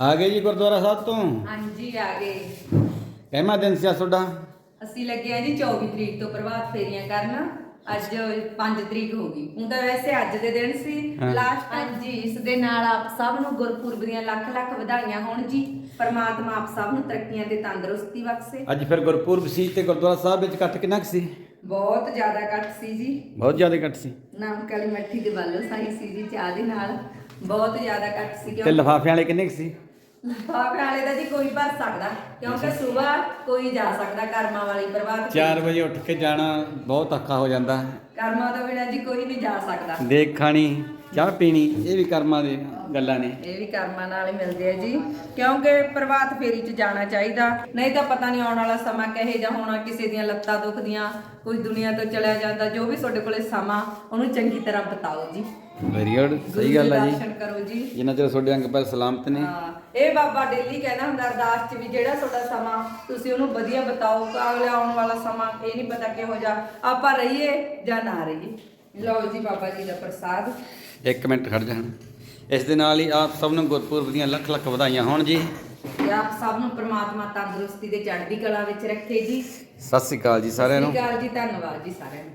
ਆ ਗਏ ਜੀ ਗੁਰਦੁਆਰਾ ਸਾਹਿਬ ਤੋਂ? ਹਾਂਜੀ ਆ ਗਏ। ਕਹਿਮਾ ਦਿਨ ਸੀ ਅੱਜ ਤੁਹਾਡਾ? ਅਸੀਂ ਲੱਗੇ ਆ ਜੀ 24 ਤਰੀਕ ਤੋਂ ਪ੍ਰਭਾਤ ਫੇਰੀਆਂ ਕਰਨ। ਅੱਜ 5 ਤਰੀਕ ਹੋ ਗਈ। ਹੁਣ ਤਾਂ ਵੈਸੇ ਅੱਜ ਦੇ ਦਿਨ ਸੀ। ਹਾਂ। ਲਾਸਟ ਹਾਂਜੀ ਇਸ ਦੇ ਨਾਲ ਆਪ ਸਭ ਨੂੰ ਗੁਰਪੁਰਬ ਦੀਆਂ ਲੱਖ ਲੱਖ ਵਧਾਈਆਂ ਹੋਣ ਜੀ। ਪਰਮਾਤਮਾ ਆਪ ਸਭ ਨੂੰ ਤਰੱਕੀਆਂ ਤੇ ਤੰਦਰੁਸਤੀ ਬਖਸ਼ੇ। ਅੱਜ ਫਿਰ ਗੁਰਪੁਰਬ ਸੀ ਤੇ ਗੁਰਦੁਆਰਾ ਸਾਹਿਬ ਵਿੱਚ ਇਕੱਠ ਕਿੰਨਾ ਕੁ ਸੀ? ਬਹੁਤ ਜ਼ਿਆਦਾ ਕੱਟ ਸੀ ਜੀ। ਬਹੁਤ ਜ਼ਿਆਦਾ ਇਕੱਠ ਸੀ। ਨਮਕ ਵਾਲੀ ਮੱਠੀ ਦੇ ਬਾਲੋ ਸਾਈ ਸੀ ਜੀ ਚਾਹ ਦੇ ਨਾਲ। ਬਹੁਤ ਜ਼ਿਆਦਾ ਕੱਟ ਸੀ ਤੇ ਲਿਫਾਫਿਆਂ ਵਾਲੇ ਕਿੰਨੇ ਕੁ ਸੀ? ਲਿਫਾਫੇ ਵਾਲੇ ਦਾ ਜੀ ਕੋਈ ਭਰ ਸਕਦਾ ਕਿਉਂਕਿ ਸਵੇਰ ਕੋਈ ਜਾ ਸਕਦਾ ਕਰਮਾਂ ਵਾਲੀ ਪ੍ਰਭਾਤ ਫੇਰੀ। 4 ਵਜੇ ਉੱਠ ਕੇ ਜਾਣਾ ਬਹੁਤ ਔਖਾ ਹੋ ਜਾਂਦਾ ਕਰਮਾਂ ਤੋਂ ਬਿਨਾਂ ਜੀ ਕੋਈ ਨਹੀਂ ਜਾ ਸਕਦਾ। ਦੇਖ ਖਾਣੀ ਚਾਹ ਪੀਣੀ ਇਹ ਵੀ ਕਰਮਾਂ ਦੇ ਗੱਲਾਂ ਨੇ। ਇਹ ਵੀ ਕਰਮਾਂ ਨਾਲ ਹੀ ਮਿਲਦੇ ਆ ਜੀ ਕਿਉਂਕਿ ਪ੍ਰਭਾਤ ਫੇਰੀ 'ਚ ਜਾਣਾ ਚਾਹੀਦਾ। ਨਹੀਂ ਤਾਂ ਪਤਾ ਨਹੀਂ ਆਉਣ ਵਾਲਾ ਸਮਾਂ ਕਿਹੋ ਜਿਹਾ ਹੋਣਾ ਕਿਸੇ ਦੀਆਂ ਲੱਤਾਂ ਦੁਖਦੀਆਂ ਕੋਈ ਦੁਨੀਆ ਤੋਂ ਚਲਿਆ ਜਾਂਦਾ ਜੋ ਵੀ ਤੁਹਾਡੇ ਕੋਲੇ ਸਮਾਂ ਉਹਨੂੰ ਚੰਗੀ ਤਰ੍ਹਾਂ ਬਿਤਾਓ ਜੀ। ਵੈਰੀ ਗੁੱਡ ਸਹੀ ਗੱਲ ਆ ਜੀ। ਦਰਸ਼ਨ ਕਰੋ ਜੀ। ਜਿੰਨਾ ਚਿਰ ਤੁਹਾਡੇ ਅੰਗ ਪੈਰ ਸਲਾਮਤ ਨੇ। ਹਾਂ ਇਹ ਬਾਬਾ ਡੇਲੀ ਕਹਿੰਦਾ ਹੁੰਦਾ ਅਰਦਾਸ 'ਚ ਵੀ ਜਿਹੜਾ ਤੁਹਾਡਾ ਸਮਾਂ ਤੁਸੀਂ ਉਹਨੂੰ ਵਧੀਆ ਬਿਤਾਓ ਅਗਲੇ ਆਉਣ ਵਾਲਾ ਸਮਾਂ ਇਹ ਨਹੀਂ ਪਤਾ ਕਿਹੋ ਜਿਹਾ। ਆਪਾਂ ਰਹੀਏ ਜਾਂ ਨਾ ਰਹੀਏ ਲਓ ਜੀ ਬਾਬਾ ਜੀ ਦਾ ਪ੍ਰਸਾਦ। ਇੱਕ ਮਿੰਟ ਖੜ ਜਾਣ ਇਸ ਦੇ ਨਾਲ ਹੀ ਆਪ ਸਭ ਨੂੰ ਗੁਰਪੁਰਬ ਦੀਆਂ ਲੱਖ ਲੱਖ ਵਧਾਈਆਂ ਹੋਣ ਜੀ। ਤੇ ਆਪ ਸਭ ਨੂੰ ਪ੍ਰਮਾਤਮਾ ਤੰਦਰੁਸਤੀ ਤੇ ਚੜ੍ਹਦੀ ਕਲਾ ਵਿੱਚ ਰੱਖੇ ਜੀ। ਸਤਿ ਸ੍ਰੀ ਅਕਾਲ ਜੀ ਸਾਰਿਆਂ ਨੂੰ। ਸਤਿ ਸ਼੍ਰੀ ਅਕਾਲ ਜੀ ਧੰਨਵਾਦ ਜੀ ਸਾਰਿਆਂ ਨੂੰ।